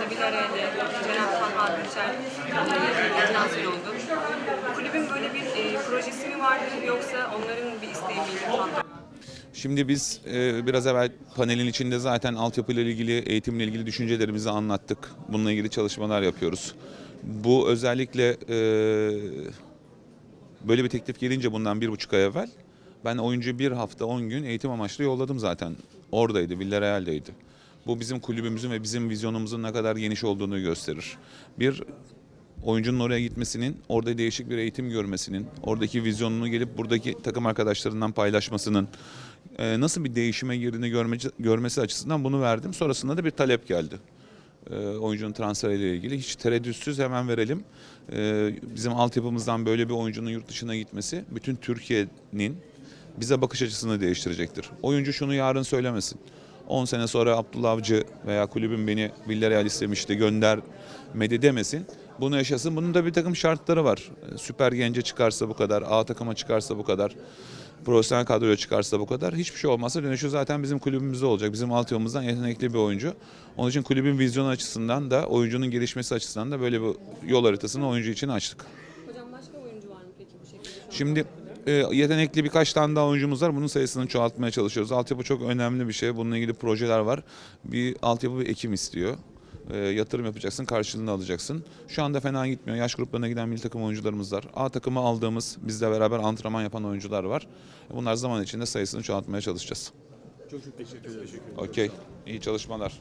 ayında Villarreal'e Cenab Talha Gülçer e, transfer oldu. Kulübün böyle bir e, projesi mi vardı yoksa onların bir isteği miydi? Şimdi biz e, biraz evvel panelin içinde zaten altyapıyla ilgili, eğitimle ilgili düşüncelerimizi anlattık. Bununla ilgili çalışmalar yapıyoruz. Bu özellikle e, böyle bir teklif gelince bundan bir buçuk ay evvel ben oyuncu bir hafta on gün eğitim amaçlı yolladım zaten. Oradaydı, Villarreal'deydi. Bu bizim kulübümüzün ve bizim vizyonumuzun ne kadar geniş olduğunu gösterir. Bir oyuncunun oraya gitmesinin, orada değişik bir eğitim görmesinin, oradaki vizyonunu gelip buradaki takım arkadaşlarından paylaşmasının e, nasıl bir değişime girdiğini görmesi açısından bunu verdim. Sonrasında da bir talep geldi. E, oyuncunun transferiyle ilgili hiç tereddütsüz hemen verelim. E, bizim altyapımızdan böyle bir oyuncunun yurt dışına gitmesi bütün Türkiye'nin bize bakış açısını değiştirecektir. Oyuncu şunu yarın söylemesin. 10 sene sonra Abdullah Avcı veya kulübüm beni Villarreal istemişti göndermedi demesin. Bunu yaşasın. Bunun da bir takım şartları var. E, Süper gence çıkarsa bu kadar, A takıma çıkarsa bu kadar, profesyonel kadroya çıkarsa bu kadar. Hiçbir şey olmazsa dönüşü zaten bizim kulübümüzde olacak. Bizim altyapımızdan yetenekli bir oyuncu. Onun için kulübün vizyonu açısından da, oyuncunun gelişmesi açısından da böyle bir yol haritasını oyuncu için açtık. Hocam başka oyuncu var mı peki bu şekilde? Şimdi e, yetenekli birkaç tane daha oyuncumuz var. Bunun sayısını çoğaltmaya çalışıyoruz. Altyapı çok önemli bir şey. Bununla ilgili projeler var. Bir altyapı bir ekim istiyor. E, yatırım yapacaksın, karşılığını alacaksın. Şu anda fena gitmiyor. Yaş gruplarına giden milli takım oyuncularımız var. A takımı aldığımız, bizle beraber antrenman yapan oyuncular var. Bunlar zaman içinde sayısını çoğaltmaya çalışacağız. Çok çok teşekkür ederim. Okey. İyi çalışmalar.